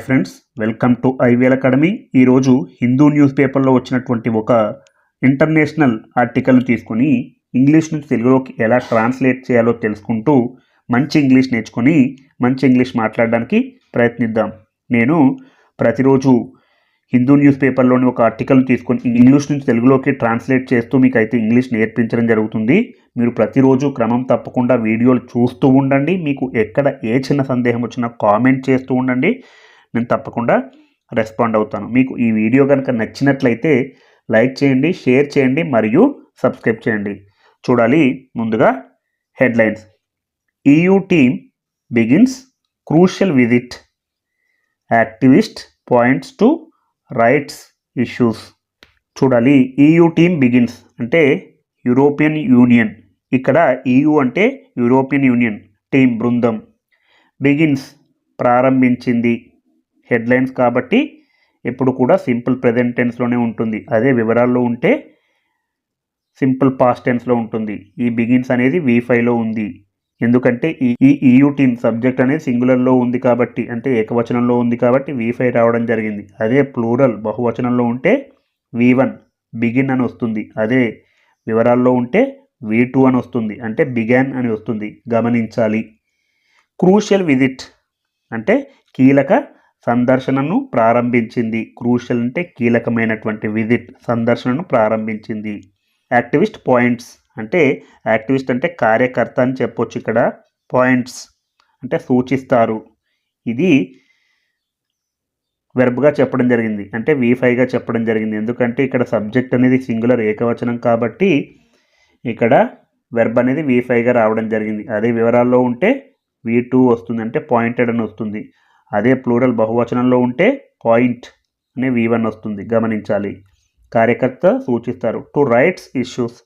Hi friends welcome to IVL academy. ఈరోజు Hindu news పేపర్లో వచ్చినటువంటి ఒక ఇంటర్నేషనల్ ఆర్టికల్ తీసుకొని ఇంగ్లీష్ నుంచి తెలుగులోకి ఎలా ట్రాన్స్లేట్ చేయాలో తెలుసుకుంటూ మంచి ఇంగ్లీష్ నేర్చుకొని మంచి ఇంగ్లీష్ మాట్లాడడానికి ప్రయత్నిద్దాం. నేను ప్రతిరోజు హిందూ న్యూస్ పేపర్లోని ఒక ఆర్టికల్ తీసుకొని ఇంగ్లీష్ నుంచి తెలుగులోకి ట్రాన్స్లేట్ చేస్తూ మీకు అయితే ఇంగ్లీష్ నేర్పించడం జరుగుతుంది. మీరు ప్రతిరోజు క్రమం తప్పకుండా వీడియోలు చూస్తూ ఉండండి. మీకు ఎక్కడ ఏ చిన్న సందేహం వచ్చినా కామెంట్ చేస్తూ ఉండండి. నేను తప్పకుండా రెస్పాండ్ అవుతాను. మీకు ఈ వీడియో కనుక నచ్చినట్లయితే లైక్ చేయండి షేర్ చేయండి మరియు సబ్స్క్రైబ్ చేయండి. చూడాలి ముందుగా headlines. EU team begins crucial visit activist points to rights issues చూడాలి ఈయూ టీమ్ బిగిన్స్ అంటే యూరోపియన్ యూనియన్ ఇక్కడ ఈయూ అంటే యూరోపియన్ యూనియన్ టీం బృందం. బిగిన్స్ ప్రారంభించింది. హెడ్లైన్స్ కాబట్టి ఎప్పుడు కూడా సింపుల్ ప్రజెంట్ టెన్స్లోనే ఉంటుంది. అదే వివరాల్లో ఉంటే సింపుల్ పాస్ట్ టెన్స్లో ఉంటుంది. ఈ బిగిన్స్ అనేది వి ఫైవ్లో ఉంది. ఎందుకంటే ఈ ఈ ఈయూ టీమ్ సబ్జెక్ట్ అనేది సింగులర్లో ఉంది కాబట్టి అంటే ఏకవచనంలో ఉంది కాబట్టి వి ఫైవ్ రావడం జరిగింది. అదే ప్లూరల్ బహువచనంలో ఉంటే వి వన్ బిగిన్ అని వస్తుంది. అదే వివరాల్లో ఉంటే వి టూ అని వస్తుంది. అంటే బిగాన్ అని వస్తుంది. గమనించాలి. క్రూషియల్ విజిట్ అంటే కీలక సందర్శనను ప్రారంభించింది. క్రూషియల్ అంటే కీలకమైనటువంటి విజిట్ సందర్శనను ప్రారంభించింది. యాక్టివిస్ట్ పాయింట్స్ అంటే యాక్టివిస్ట్ అంటే కార్యకర్త అని చెప్పొచ్చు ఇక్కడ. పాయింట్స్ అంటే సూచిస్తారు. ఇది వెర్బ్గా చెప్పడం జరిగింది. అంటే వి ఫైవ్గా చెప్పడం జరిగింది. ఎందుకంటే ఇక్కడ సబ్జెక్ట్ అనేది సింగులర్ ఏకవచనం కాబట్టి ఇక్కడ వెర్బ్ అనేది వి ఫైవ్గా రావడం జరిగింది. అదే వివరాల్లో ఉంటే వి టూ వస్తుంది. అంటే పాయింటెడ్ అని వస్తుంది. అదే ప్లూరల్ బహువచనంలో ఉంటే పాయింట్ అనే వి వన్ వస్తుంది గమనించాలి. కార్యకర్త సూచిస్తారు టు రైట్స్ ఇష్యూస్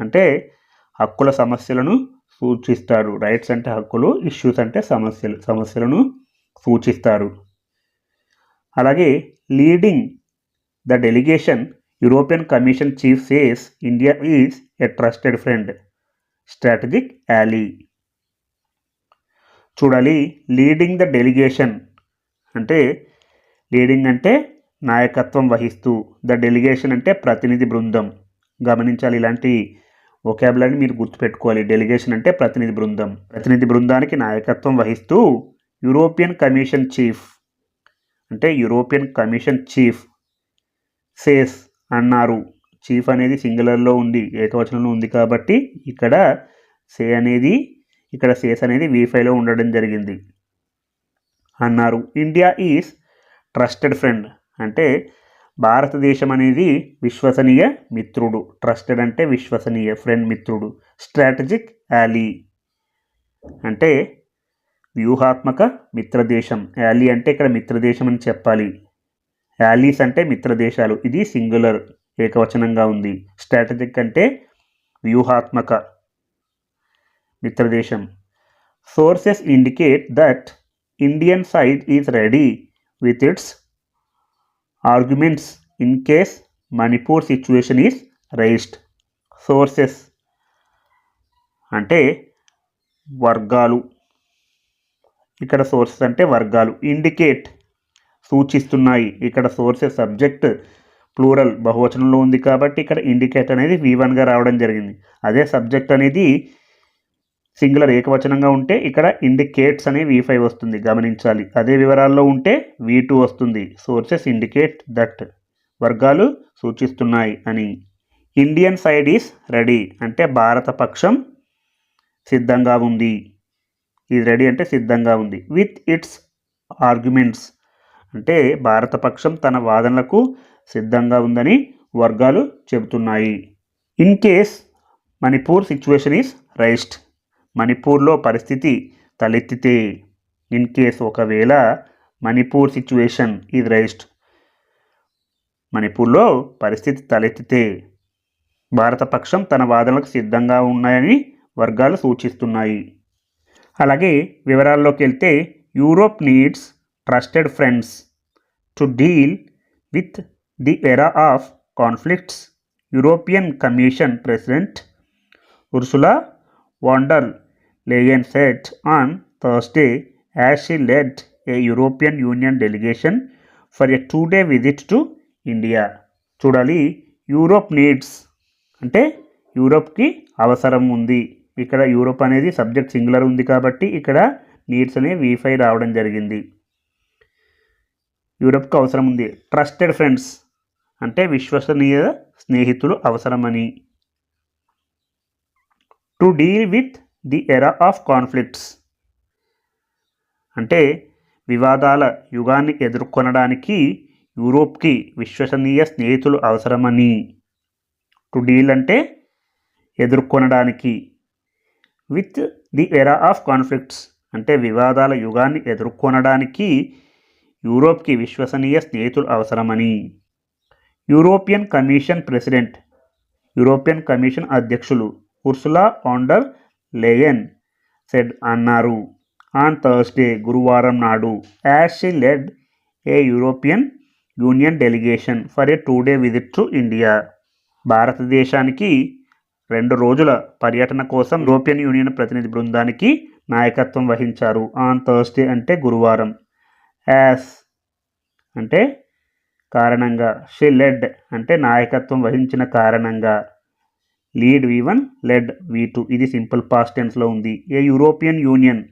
అంటే హక్కుల సమస్యలను సూచిస్తారు. రైట్స్ అంటే హక్కులు ఇష్యూస్ అంటే సమస్యలు సమస్యలను సూచిస్తారు. అలాగే leading the delegation European Commission chief says India is a trusted friend strategic ally చూడాలి. లీడింగ్ ద డెలిగేషన్ అంటే లీడింగ్ అంటే నాయకత్వం వహిస్తూ ద డెలిగేషన్ అంటే ప్రతినిధి బృందం. గమనించాలి ఇలాంటి ఒకేబులని మీరు గుర్తుపెట్టుకోవాలి. డెలిగేషన్ అంటే ప్రతినిధి బృందం. ప్రతినిధి బృందానికి నాయకత్వం వహిస్తూ యూరోపియన్ కమిషన్ చీఫ్ అంటే యూరోపియన్ కమిషన్ చీఫ్ సేస్ అన్నారు. చీఫ్ అనేది సింగులర్లో ఉంది ఏకవచనంలో ఉంది కాబట్టి ఇక్కడ సే అనేది ఇక్కడ సేస్ అనేది వి ఫైవ్లో ఉండడం జరిగింది. అన్నారు ఇండియా ఈజ్ ట్రస్టెడ్ ఫ్రెండ్ అంటే భారతదేశం అనేది విశ్వసనీయ మిత్రుడు. ట్రస్టెడ్ అంటే విశ్వసనీయ ఫ్రెండ్ మిత్రుడు. స్ట్రాటజిక్ యాలీ అంటే వ్యూహాత్మక మిత్రదేశం. యాలీ అంటే ఇక్కడ మిత్రదేశం అని చెప్పాలి. యాలీస్ అంటే మిత్రదేశాలు. ఇది సింగులర్ ఏకవచనంగా ఉంది. స్ట్రాటజిక్ అంటే వ్యూహాత్మక. మిత్రదేశం. Sources indicate that Indian side is ready with its arguments in case Manipur situation is raised sources అంటే వర్గాలు. ఇక్కడ సోర్సెస్ అంటే వర్గాలు. ఇండికేట్ సూచిస్తున్నాయి. ఇక్కడ సోర్సెస్ సబ్జెక్ట్ ప్లూరల్ బహువచనంలో ఉంది కాబట్టి ఇక్కడ ఇండికేట్ అనేది వి వన్గా రావడం జరిగింది. అదే సబ్జెక్ట్ అనేది సింగులర్ ఏకవచనంగా ఉంటే ఇక్కడ ఇండికేట్స్ అనే వి ఫైవ్ వస్తుంది గమనించాలి. అదే వివరాల్లో ఉంటే వి టూ వస్తుంది. సోర్సెస్ ఇండికేట్ దట్ వర్గాలు సూచిస్తున్నాయి అని. ఇండియన్ సైడ్ ఈస్ రెడీ అంటే భారత పక్షం సిద్ధంగా ఉంది. ఇది రెడీ అంటే సిద్ధంగా ఉంది. విత్ ఇట్స్ ఆర్గ్యుమెంట్స్ అంటే భారత పక్షం తన వాదనలకు సిద్ధంగా ఉందని వర్గాలు చెబుతున్నాయి. In case Manipur situation is raised మణిపూర్లో పరిస్థితి తలెత్తితే. ఇన్ కేస్ ఒకవేళ మణిపూర్ సిచ్యువేషన్ ఈజ్ రైస్డ్ మణిపూర్లో పరిస్థితి తలెత్తితే. భారత పక్షం తన వాదనలకు సిద్ధంగా ఉన్నాయని వర్గాలు సూచిస్తున్నాయి. అలాగే వివరాల్లోకి వెళ్తే Europe needs trusted friends to deal with the era of conflicts European Commission president Ursula von der Leyen said on Thursday as she led a European Union delegation for a two day visit to India చూడాలి Europe needs అంటే యూరోప్కి అవసరం ఉంది. ఇక్కడ Europe అనేది subject singular ఉంది కాబట్టి ఇక్కడ నీడ్స్ అనే వీఫై రావడం జరిగింది. యూరోప్కి అవసరం ఉంది. ట్రస్టెడ్ ఫ్రెండ్స్ అంటే విశ్వసనీయ స్నేహితులు అవసరమని. To deal with the era of conflicts. అంటే వివాదాల యుగాన్ని ఎదుర్కొనడానికి యూరోప్కి విశ్వసనీయ స్నేహితులు అవసరమని. టు డీల్ అంటే ఎదుర్కొనడానికి. With the era of conflicts అంటే వివాదాల యుగాన్ని ఎదుర్కొనడానికి యూరోప్కి విశ్వసనీయ స్నేహితులు అవసరమని. European Commission president European Commission అధ్యక్షులు Ursula von der Leyen said అన్నారు. ఆన్ థర్స్డే గురువారం నాడు as she led a European Union delegation for a two day visit to India భారతదేశానికి రెండు రోజుల పర్యటన కోసం యూరోపియన్ యూనియన్ ప్రతినిధి బృందానికి నాయకత్వం వహించారు. ఆన్ థర్స్డే అంటే గురువారం. యాస్ అంటే కారణంగా. షీ లెడ్ అంటే నాయకత్వం వహించిన కారణంగా. Lead V one led V two ఇది సింపుల్ పాస్ట్ టెన్స్లో ఉంది. A European Union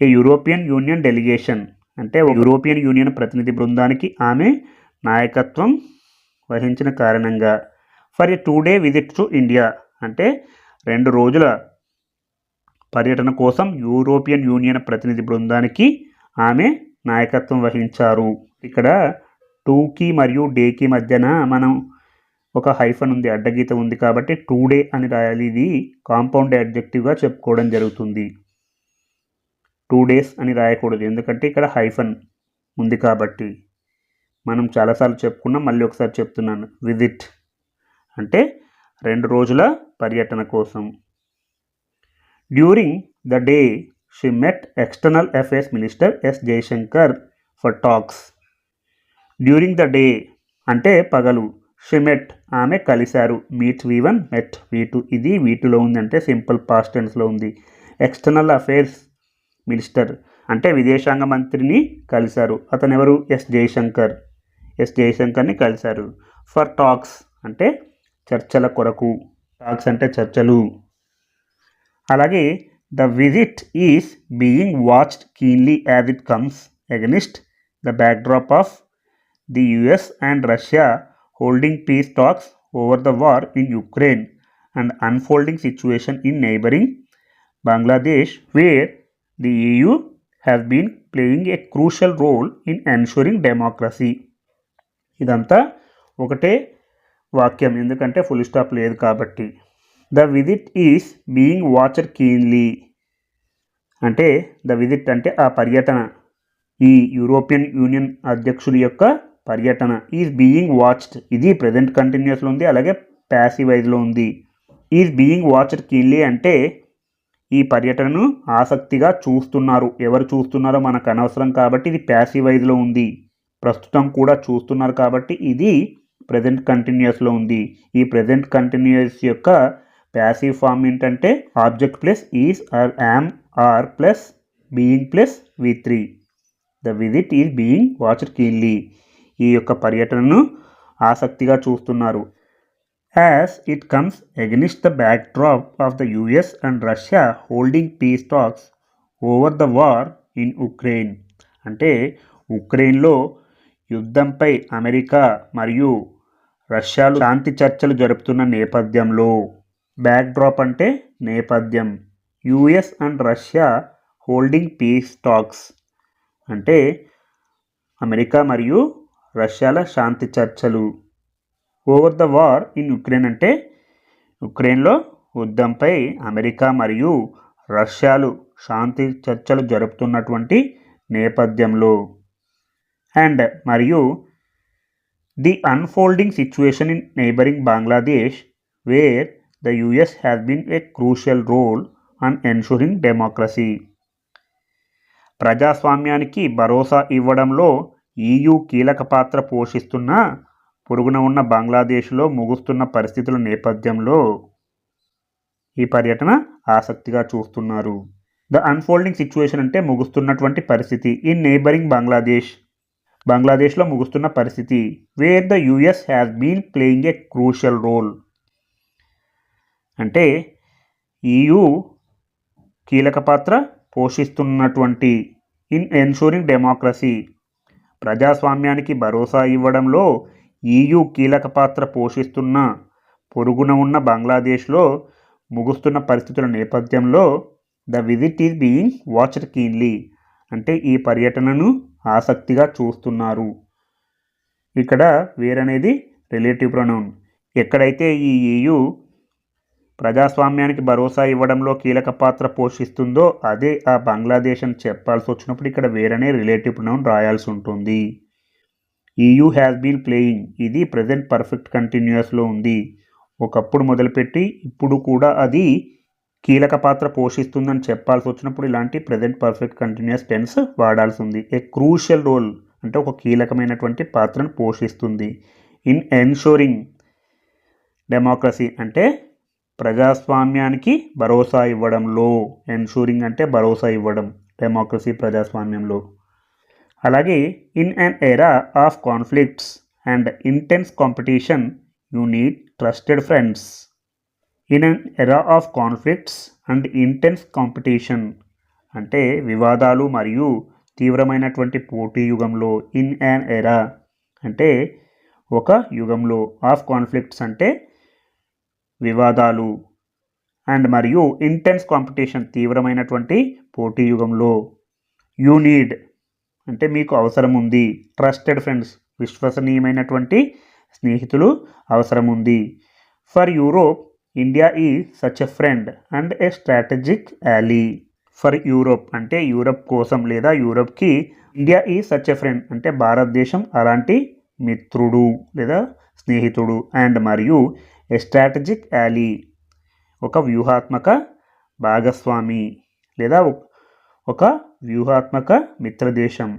a European Union delegation అంటే యూరోపియన్ యూనియన్ ప్రతినిధి బృందానికి ఆమె నాయకత్వం వహించిన కారణంగా. For a two day visit to India అంటే రెండు రోజుల పర్యటన కోసం యూరోపియన్ యూనియన్ ప్రతినిధి బృందానికి ఆమె నాయకత్వం వహించారు. ఇక్కడ టూకి మరియు డేకి మధ్యన మనం ఒక హైఫన్ ఉంది అడ్డగీత ఉంది కాబట్టి టూ డే అని రాయాలి. ఇది కాంపౌండ్ అడ్జెక్టివ్గా చెప్పుకోవడం జరుగుతుంది. టూ డేస్ అని రాయకూడదు ఎందుకంటే ఇక్కడ హైఫన్ ఉంది కాబట్టి. మనం చాలాసార్లు చెప్పుకున్నాం మళ్ళీ ఒకసారి చెప్తున్నాను. విజిట్ అంటే రెండు రోజుల పర్యటన కోసం. During the day she met External Affairs Minister S Jaishankar for talks. During the day అంటే పగలు. షిమెట్ ఆమె కలిశారు. Meet V one met V two. ఇది వీటిలో ఉంది అంటే సింపుల్ పాస్ట్ టెన్స్లో ఉంది. ఎక్స్టర్నల్ అఫైర్స్ మినిస్టర్ అంటే విదేశాంగ మంత్రిని కలిశారు. అతను ఎవరు? ఎస్ జయశంకర్. ఎస్ జయశంకర్ని కలిశారు. ఫర్ టాక్స్ అంటే చర్చల కొరకు. టాక్స్ అంటే చర్చలు. అలాగే the visit is being watched keenly as it comes against the backdrop of the US and Russia holding peace talks over the war in Ukraine and unfolding situation in neighboring Bangladesh, where the EU has been playing a crucial role in ensuring democracy. ఇదంతా ఒకటే వాక్యం ఎందుకంటే full stop లేదు కాబట్టి the visit is being watcher keenly అంటే the visit అంటే ఆ పర్యటన ఈ యూరోపియన్ యూనియన్ అధ్యక్షుడి యొక్క పర్యటన ఈజ్ బీయింగ్ వాచ్డ్ ఇది ప్రజెంట్ కంటిన్యూస్లో ఉంది అలాగే ప్యాసివైజ్లో ఉంది. ఈజ్ బీయింగ్ వాచ్డ్ కీన్లీ అంటే ఈ పర్యటనను ఆసక్తిగా చూస్తున్నారు. ఎవరు చూస్తున్నారో మనకు అనవసరం కాబట్టి ఇది ప్యాసివైజ్లో ఉంది. ప్రస్తుతం కూడా చూస్తున్నారు కాబట్టి ఇది ప్రజెంట్ కంటిన్యూస్లో ఉంది. ఈ ప్రజెంట్ కంటిన్యూస్ యొక్క ప్యాసివ్ ఫామ్ ఏంటంటే object plus is are am are plus being plus V three the visit is being watched keenly ఈ యొక్క పర్యటనను ఆసక్తిగా చూస్తున్నారు. As it comes against the back drop of the US and Russia holding peace talks over the war in Ukraine అంటే ఉక్రెయిన్లో యుద్ధంపై America మరియు రష్యాలు శాంతి చర్చలు జరుపుతున్న నేపథ్యంలో. బ్యాక్ డ్రాప్ అంటే నేపథ్యం. US and Russia holding peace talks అంటే అమెరికా మరియు రష్యాల శాంతి చర్చలు. Over the war in Ukraine అంటే యుక్రెయిన్లో యుద్ధంపై అమెరికా మరియు రష్యాలు శాంతి చర్చలు జరుపుతున్నటువంటి నేపథ్యంలో. అండ్ మరియు the unfolding situation in neighbouring Bangladesh where the US has been a crucial role and ensuring democracy ప్రజాస్వామ్యానికి భరోసా ఇవ్వడంలో ఈయూ కీలక పాత్ర పోషిస్తున్న పొరుగున ఉన్న బంగ్లాదేశ్లో ముగుస్తున్న పరిస్థితుల నేపథ్యంలో ఈ పర్యటన ఆసక్తిగా చూస్తున్నారు. ద అన్ఫోల్డింగ్ సిచ్యువేషన్ అంటే ముగుస్తున్నటువంటి పరిస్థితి. ఇన్ నేబరింగ్ బంగ్లాదేశ్ బంగ్లాదేశ్లో ముగుస్తున్న పరిస్థితి. Where the US has been playing a crucial role. అంటే ఈయు కీలక పాత్ర పోషిస్తున్నటువంటి ఇన్ ఎన్షూరింగ్ డెమోక్రసీ. ప్రజాస్వామ్యానికి భరోసా ఇవ్వడంలో ఈయు కీలక పాత్ర పోషిస్తున్న పొరుగున ఉన్న బంగ్లాదేశ్లో ముగుస్తున్న పరిస్థితుల నేపథ్యంలో the visit is being watched keenly అంటే ఈ పర్యటనను ఆసక్తిగా చూస్తున్నారు. ఇక్కడ వేరనేది రిలేటివ్ ప్రొనౌన్ ఎక్కడైతే ఈ ఈయు ప్రజాస్వామ్యానికి భరోసా ఇవ్వడంలో కీలక పాత్ర పోషిస్తుందో అదే ఆ బంగ్లాదేశ్ అని చెప్పాల్సి వచ్చినప్పుడు ఇక్కడ వేరనే రిలేటివ్ నౌన్ రాయాల్సి ఉంటుంది. ఈయూ హ్యాస్ బీన్ ప్లేయింగ్ ఇది ప్రజెంట్ పర్ఫెక్ట్ కంటిన్యూస్లో ఉంది. ఒకప్పుడు మొదలుపెట్టి ఇప్పుడు కూడా అది కీలక పాత్ర పోషిస్తుందని చెప్పాల్సి వచ్చినప్పుడు ఇలాంటి ప్రజెంట్ పర్ఫెక్ట్ కంటిన్యూస్ టెన్స్ వాడాల్సి ఉంది. ఏ క్రూషియల్ రోల్ అంటే ఒక కీలకమైనటువంటి పాత్రను పోషిస్తుంది. ఇన్ ఎన్షోరింగ్ డెమోక్రసీ అంటే ప్రజాస్వామ్యానికి భరోసా ఇవ్వడంలో. ఎన్షూరింగ్ అంటే భరోసా ఇవ్వడం. డెమోక్రసీ ప్రజాస్వామ్యంలో. అలాగే in an era of conflicts and intense competition you need trusted friends in an era of conflicts and intense competition అంటే వివాదాలు మరియు తీవ్రమైనటువంటి పోటీ యుగంలో ఇన్ అన్ ఎరా అంటే ఒక యుగంలో ఆఫ్ కాన్ఫ్లిక్ట్స్ అంటే వివాదాలు. అండ్ మరియు ఇంటెన్స్ కాంపిటీషన్ తీవ్రమైనటువంటి పోటీ యుగంలో. యూ నీడ్ అంటే మీకు అవసరం ఉంది. ట్రస్టెడ్ ఫ్రెండ్స్ విశ్వసనీయమైనటువంటి స్నేహితులు అవసరం ఉంది. For Europe India is such a friend and a strategic ally for Europe అంటే యూరప్ కోసం లేదా యూరప్కి India is such a friend అంటే భారతదేశం అలాంటి మిత్రుడు లేదా స్నేహితుడు అండ్ మరియు ఎ స్ట్రాటజిక్ యాలీ ఒక వ్యూహాత్మక భాగస్వామి లేదా ఒక వ్యూహాత్మక మిత్రదేశం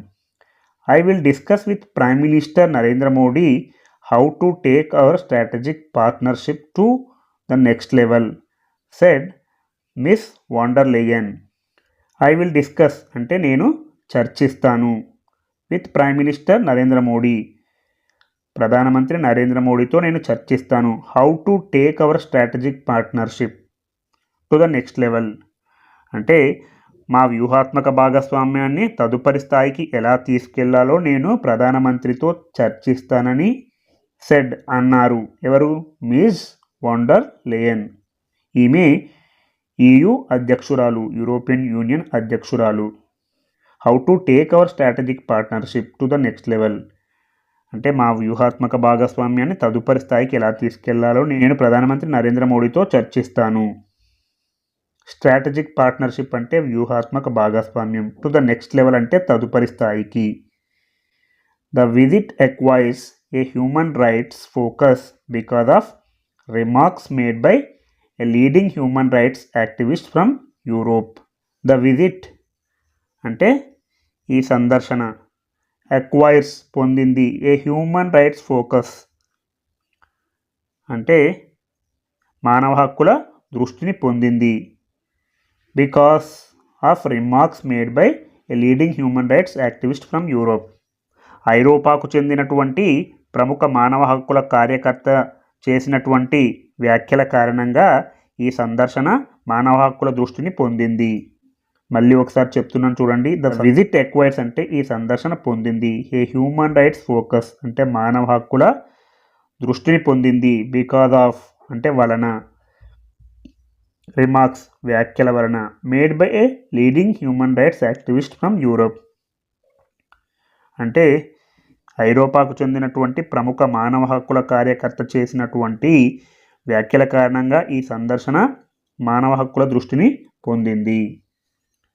I will discuss with prime minister Narendra Modi how to take our strategic partnership to the next level said Miss von der Leyen I will discuss అంటే నేను చర్చిస్తాను with prime minister Narendra Modi ప్రధానమంత్రి నరేంద్ర మోడీతో నేను చర్చిస్తాను. How to take our strategic partnership to the next level అంటే మా వ్యూహాత్మక భాగస్వామ్యాన్ని తదుపరి స్థాయికి ఎలా తీసుకెళ్ళాలో నేను ప్రధానమంత్రితో చర్చిస్తానని సెడ్ అన్నారు. ఎవరు? మిస్ వాండర్ లేయన్ ఈమె ఈయు అధ్యక్షురాలు యూరోపియన్ యూనియన్ అధ్యక్షురాలు. How to take our strategic partnership to the next level అంటే మా వ్యూహాత్మక భాగస్వామ్యాన్ని తదుపరి స్థాయికి ఎలా తీసుకెళ్ళాలో నేను ప్రధానమంత్రి నరేంద్ర మోడీతో చర్చిస్తాను. స్ట్రాటజిక్ పార్ట్నర్షిప్ అంటే వ్యూహాత్మక భాగస్వామ్యం. టు ద నెక్స్ట్ లెవెల్ అంటే తదుపరి స్థాయికి. The visit acquires a human rights focus because of remarks made by a leading human rights activist from Europe the visit అంటే ఈ సందర్శన. అక్వైర్స్ పొందింది. ఏ హ్యూమన్ రైట్స్ ఫోకస్ అంటే మానవ హక్కుల దృష్టిని పొందింది. Because of remarks made by a leading human rights activist from Europe ఐరోపాకు చెందినటువంటి ప్రముఖ మానవ హక్కుల కార్యకర్త చేసినటువంటి వ్యాఖ్యల కారణంగా ఈ సందర్శన మానవ హక్కుల దృష్టిని పొందింది. మళ్ళీ ఒకసారి చెప్తున్నాను చూడండి. ద విజిట్ ఎక్వైర్స్ అంటే ఈ సందర్శన పొందింది. ఏ హ్యూమన్ రైట్స్ ఫోకస్ అంటే మానవ హక్కుల దృష్టిని పొందింది బికాజ్ ఆఫ్ అంటే వలన. రిమార్క్స్ వ్యాఖ్యల వలన. Made by a leading human rights activist from Europe. అంటే ఐరోపాకు చెందినటువంటి ప్రముఖ మానవ హక్కుల కార్యకర్త చేసినటువంటి వ్యాఖ్యల కారణంగా ఈ సందర్శన మానవ హక్కుల దృష్టిని పొందింది.